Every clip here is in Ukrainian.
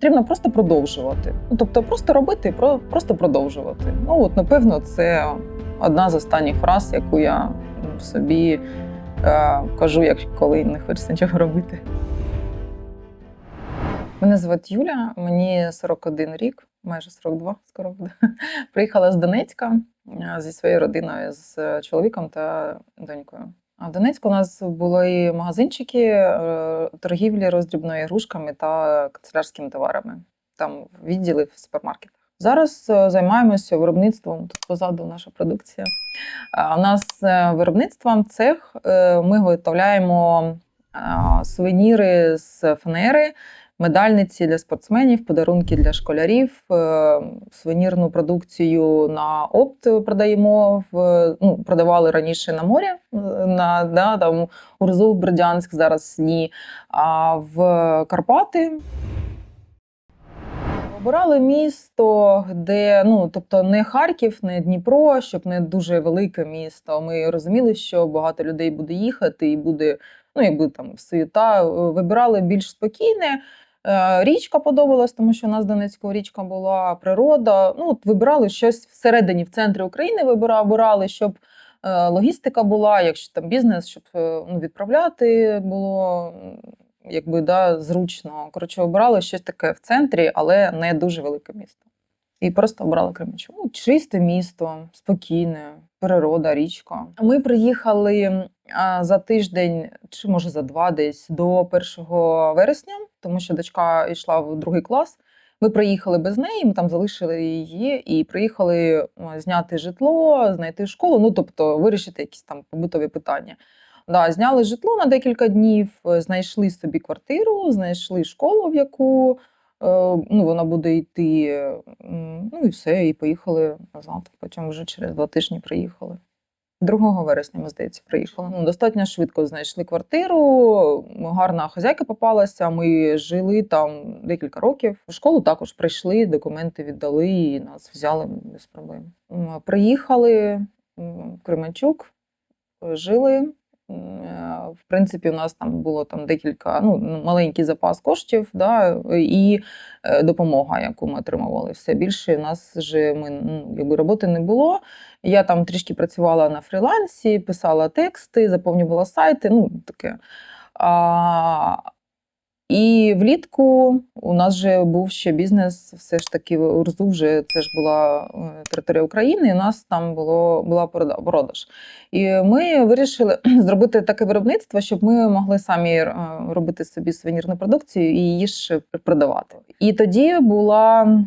потрібно просто продовжувати. Ну, тобто, просто робити, просто продовжувати. Ну, от, напевно, це одна з останніх фраз, яку я собі е, кажу, як коли не хочеться нічого робити. Мене звати Юля, мені 41 рік, майже 42 скоро буде. Приїхала з Донецька е, зі своєю родиною, з е, чоловіком та донькою. А в Донецьку у нас були магазинчики е, торгівлі роздрібної ігрушками та канцелярськими товарами. Там відділи в супермаркетах. Зараз е, займаємося виробництвом. Тут позаду наша продукція. У нас е, виробництвом цех. Ми виготовляємо сувеніри з фанери, медальниці для спортсменів, подарунки для школярів, е, сувенірну продукцію на опт продаємо в ну, продавали раніше на морі, е, на да, там у Бердянськ, зараз ні. А в Карпати. Обирали місто, де ну тобто не Харків, не Дніпро, щоб не дуже велике місто. Ми розуміли, що багато людей буде їхати, і буде ну якби там суєта. Вибирали більш спокійне. Е, Річка подобалась, тому що у нас Донецького річка була природа. Ну, от вибирали щось всередині, в центрі України вибирали, щоб е, логістика була, якщо там бізнес, щоб е, ну, відправляти було якби да, зручно. Коротше, обирали щось таке в центрі, але не дуже велике місто. І просто обрали Кременчук. Ну, чисте місто, спокійне, природа, річка. Ми приїхали за тиждень, чи може за два десь до 1 вересня, тому що дочка йшла в другий клас. Ми приїхали без неї, ми там залишили її і приїхали зняти житло, знайти школу, ну тобто вирішити якісь там побутові питання. Да, зняли житло на декілька днів, знайшли собі квартиру, знайшли школу, в яку ну, вона буде йти. Ну і все, і поїхали назад. Потім вже через два тижні приїхали. 2 вересня, ми здається, приїхали. Ну, достатньо швидко знайшли квартиру. Гарна хазяйка попалася. Ми жили там декілька років. В школу також прийшли, документи віддали і нас взяли без проблем. Приїхали в Кременчук, жили. В принципі, у нас там було там декілька ну, маленький запас коштів, да, і е, допомога, яку ми отримували. Все більше у нас же ми ну, якби роботи не було. Я там трішки працювала на фрілансі, писала тексти, заповнювала сайти, ну таке. А, і влітку у нас же був ще бізнес, все ж таки в Урзу вже це ж була е, територія України, і у нас там було, була прода- продаж. І ми вирішили зробити таке виробництво, щоб ми могли самі е, робити собі сувенірну продукцію і її ж продавати. І тоді була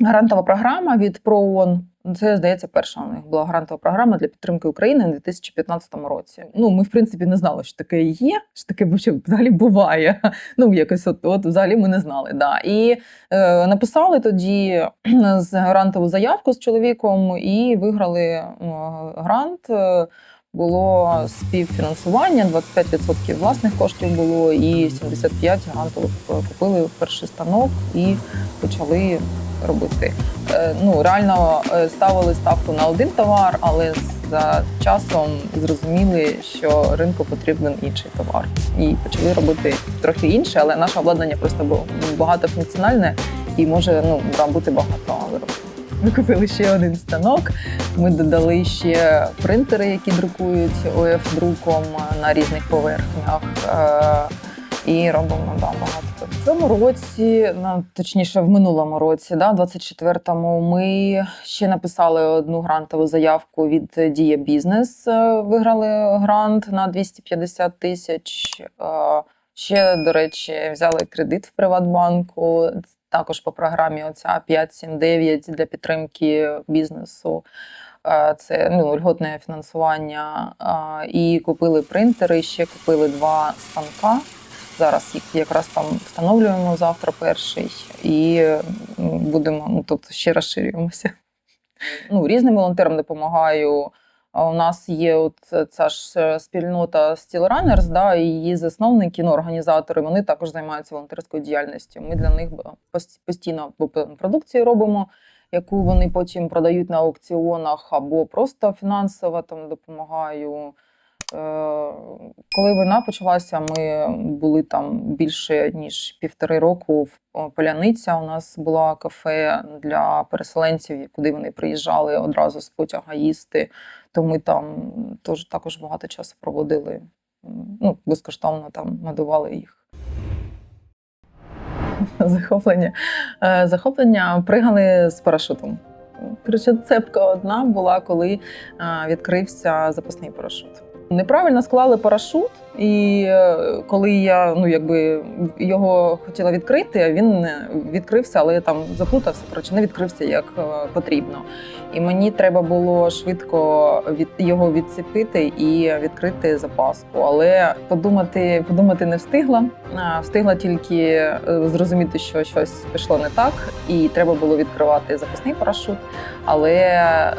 грантова програма від ProOn. Це, здається, перша у них була грантова програма для підтримки України у 2015 році. Ну, ми, в принципі, не знали, що таке є, що таке взагалі буває. Ну, якось от, от взагалі ми не знали. Да. І е, написали тоді з грантову заявку з чоловіком і виграли е, грант. Е, Було співфінансування, 25% власних коштів було, і 75 грантових купили перший станок і почали робити. Е, Ну реально е, ставили ставку на один товар, але за часом зрозуміли, що ринку потрібен інший товар, і почали робити трохи інше, але наше обладнання просто було багатофункціональне і може ну бути багато виробів. Ми купили ще один станок. Ми додали ще принтери, які друкують ОФ друком на різних поверхнях. Е, І робимо да, багато. В цьому році, ну, точніше, в минулому році, да, 24-му, ми ще написали одну грантову заявку від Дія Бізнес. е, Виграли грант на 250 тисяч. Е, Ще, до речі, взяли кредит в Приватбанку. Також по програмі оця 579 для підтримки бізнесу. Е, Це ну, льготне фінансування. І купили принтери, ще купили два станка. Зараз їх якраз там встановлюємо завтра перший і будемо, ну тобто ще розширюємося. Ну, різним волонтерам допомагаю. У нас є от ця ж е, спільнота Steel Runners, да, і її засновники, ну, організатори, вони також займаються волонтерською діяльністю. Ми для них постійно продукцію робимо, яку вони потім продають на аукціонах, або просто фінансово там допомагаю. Коли війна почалася, ми були там більше ніж півтори року в Поляниця. У нас була кафе для переселенців, куди вони приїжджали одразу з потяга їсти. То ми там теж також багато часу проводили. Ну, безкоштовно там годували їх. Захоплення. Е, Захоплення пригали з парашутом. Коротше, цепка одна була, коли е, відкрився запасний парашут. Неправильно склали парашут, і е, коли я ну якби його хотіла відкрити, він відкрився, але я там заплутався. Коротше, не відкрився як е, потрібно. І мені треба було швидко від його відцепити і відкрити запаску. Але подумати, подумати не встигла. Встигла тільки е, зрозуміти, що щось пішло не так, і треба було відкривати запасний парашут. Але е,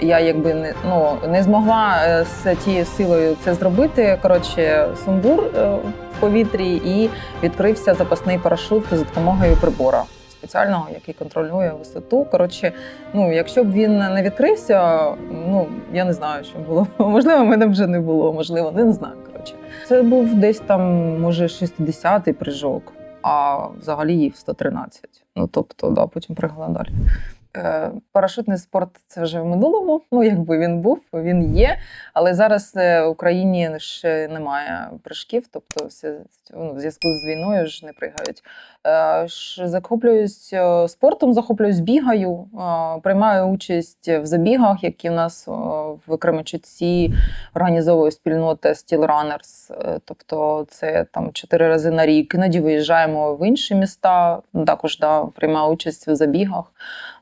я якби не ну не змогла е, з тією силою це зробити. Коротше, сумбур е, в повітрі, і відкрився запасний парашут за допомогою прибора спеціального, який контролює висоту. Коротше, ну якщо б він не відкрився, ну я не знаю, що було. Можливо, мене вже не було, можливо, не, знаю. Коротше, це був десь там, може, 60-й прижок, а взагалі їх 113. Ну тобто, да, потім пригала далі. Е, Парашутний спорт це вже в минулому. Ну, якби він був, він є. Але зараз е, в Україні ще немає прыжків, тобто все ну, в зв'язку з війною ж не пригають. Е, Захоплююсь спортом, захоплююсь, бігаю, приймаю участь в забігах, які в нас в Кременчуці організовує спільнота Steel Runners. Тобто це там чотири рази на рік. Іноді виїжджаємо в інші міста. Також да, приймаю участь в забігах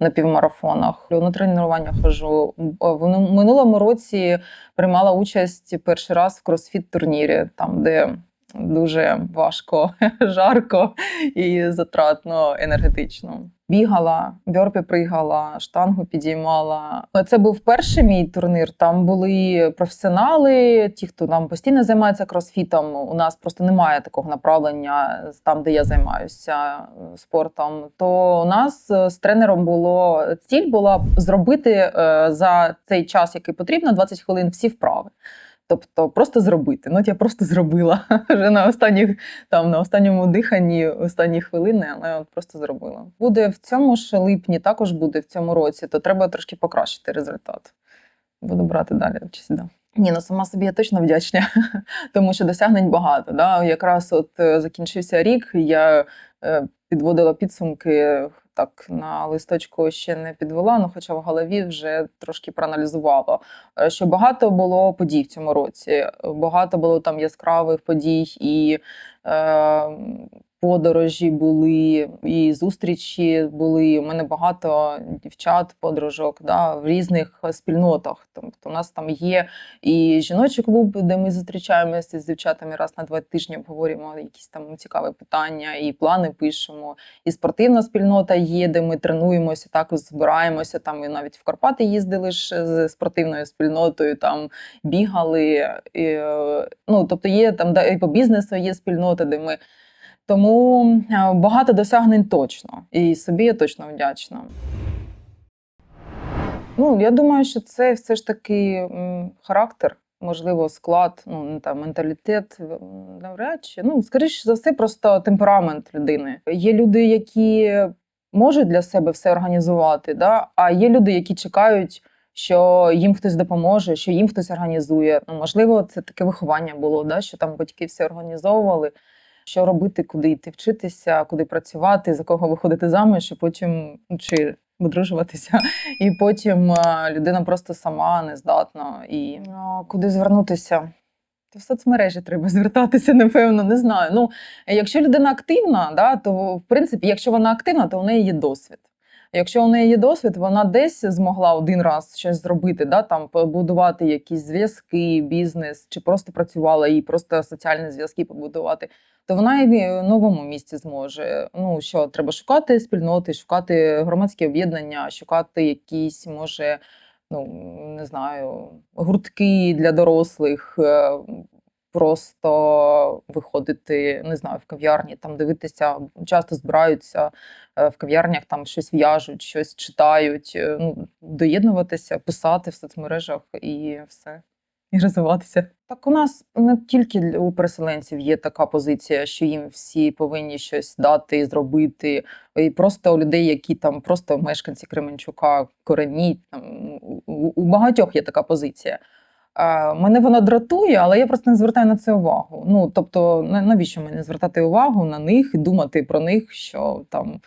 на півмарафонах. На тренування хожу. В минулому році приймала участь перший раз в кросфіт-турнірі, там, де дуже важко, жарко і затратно енергетично. Бігала, бьорпі пригала, штангу підіймала. Це був перший мій турнір. Там були професіонали, ті, хто там постійно займається кросфітом. У нас просто немає такого направлення там, де я займаюся е, спортом. То у нас е, з тренером було ціль була зробити е, за цей час, який потрібно, 20 хвилин, всі вправи. Тобто просто зробити. Ну, от я просто зробила вже на останніх там на останньому диханні, останні хвилини, але от просто зробила. Буде в цьому ж липні, також буде в цьому році, то треба трошки покращити результат. Буду брати далі участь. Да. Ні, ну сама собі я точно вдячна, тому що досягнень багато. Да? Якраз от е, закінчився рік, я е, підводила підсумки. Так, на листочку ще не підвела, ну хоча в голові вже трошки проаналізувала, е, що багато було подій в цьому році. Багато було там яскравих подій і е, подорожі були, і зустрічі були. У мене багато дівчат, подружок да, в різних спільнотах. Тобто у нас там є і жіночий клуб, де ми зустрічаємося з дівчатами раз на два тижні, обговорюємо якісь там цікаві питання, і плани пишемо. І спортивна спільнота є, де ми тренуємося, також збираємося. Там і навіть в Карпати їздили ж з спортивною спільнотою, там бігали. І, е, ну, тобто є там да, і по бізнесу є спільнота, де ми. Тому е, багато досягнень точно. І собі я точно вдячна. Ну, я думаю, що це все ж таки характер, можливо, склад, ну там менталітет навряд чи. Ну, скоріше за все, просто темперамент людини. Є люди, які можуть для себе все організувати, да? а є люди, які чекають, що їм хтось допоможе, що їм хтось організує. Ну, можливо, це таке виховання було, да? що там батьки все організовували. Що робити, куди йти вчитися, куди працювати, за кого виходити заміж, і потім ну, чи одружуватися, і потім людина просто сама не здатна. І куди звернутися? То в соцмережі треба звертатися, напевно, не знаю. Ну, якщо людина активна, да, то в принципі, якщо вона активна, то у неї є досвід. Якщо у неї є досвід, вона десь змогла один раз щось зробити, да, там побудувати якісь зв'язки, бізнес, чи просто працювала і просто соціальні зв'язки побудувати, то вона і в новому місці зможе. Ну що, треба шукати спільноти, шукати громадські об'єднання, шукати якісь, може, ну не знаю, гуртки для дорослих. Просто виходити, не знаю, в кав'ярні, там дивитися, часто збираються е, в кав'ярнях, там щось в'яжуть, щось читають, е, ну, доєднуватися, писати в соцмережах і все. і розвиватися. Так у нас не тільки у переселенців є така позиція, що їм всі повинні щось дати і зробити. І просто у людей, які там просто мешканці Кременчука, корені, там у багатьох є така позиція. А, мене вона дратує, але я просто не звертаю на це увагу. Ну тобто, навіщо мені звертати увагу на них і думати про них, що там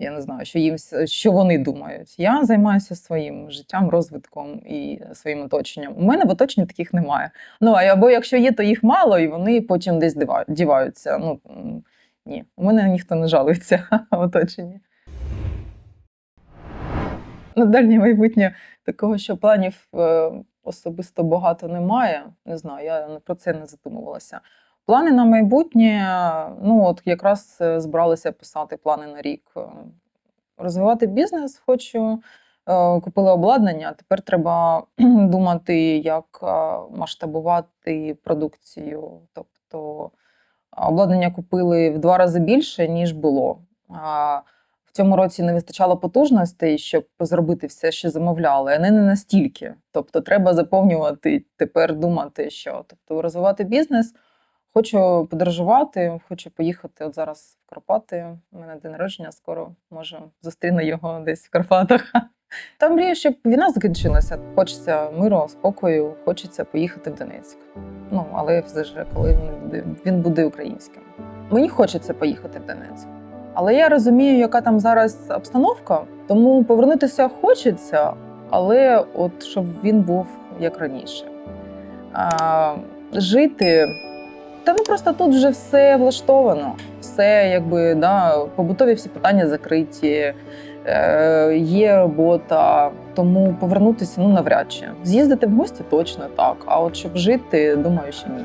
я не знаю, що їм що вони думають. Я займаюся своїм життям, розвитком і своїм оточенням. У мене в оточенні таких немає. Ну або якщо є, то їх мало, і вони потім десь діваються. Ну ні, у мене ніхто не жалується в оточенні. На дальнє майбутнє такого, що планів е, особисто багато немає. Не знаю, я про це не задумувалася. Плани на майбутнє, ну от якраз е, збиралася писати плани на рік. Е, Розвивати бізнес хочу, е, купили обладнання. Тепер треба думати, як масштабувати продукцію. Тобто обладнання купили в два рази більше, ніж було. В цьому році не вистачало потужностей, щоб зробити все, що замовляли, але не настільки. Тобто, треба заповнювати тепер думати, що тобто розвивати бізнес. Хочу подорожувати, хочу поїхати от зараз в Карпати. У мене день народження скоро, може, зустріну його десь в Карпатах. Та мрію, щоб війна закінчилася. Хочеться миру, спокою, хочеться поїхати в Донецьк. Ну, але все ж коли він буде, він буде українським. Мені хочеться поїхати в Донецьк. Але я розумію, яка там зараз обстановка, тому повернутися хочеться, але от щоб він був як раніше. А, жити. Та ну просто тут вже все влаштовано. Все, якби да, побутові всі питання закриті, е, є робота, тому повернутися ну навряд чи. З'їздити в гості точно так. А от щоб жити, думаю, що ні.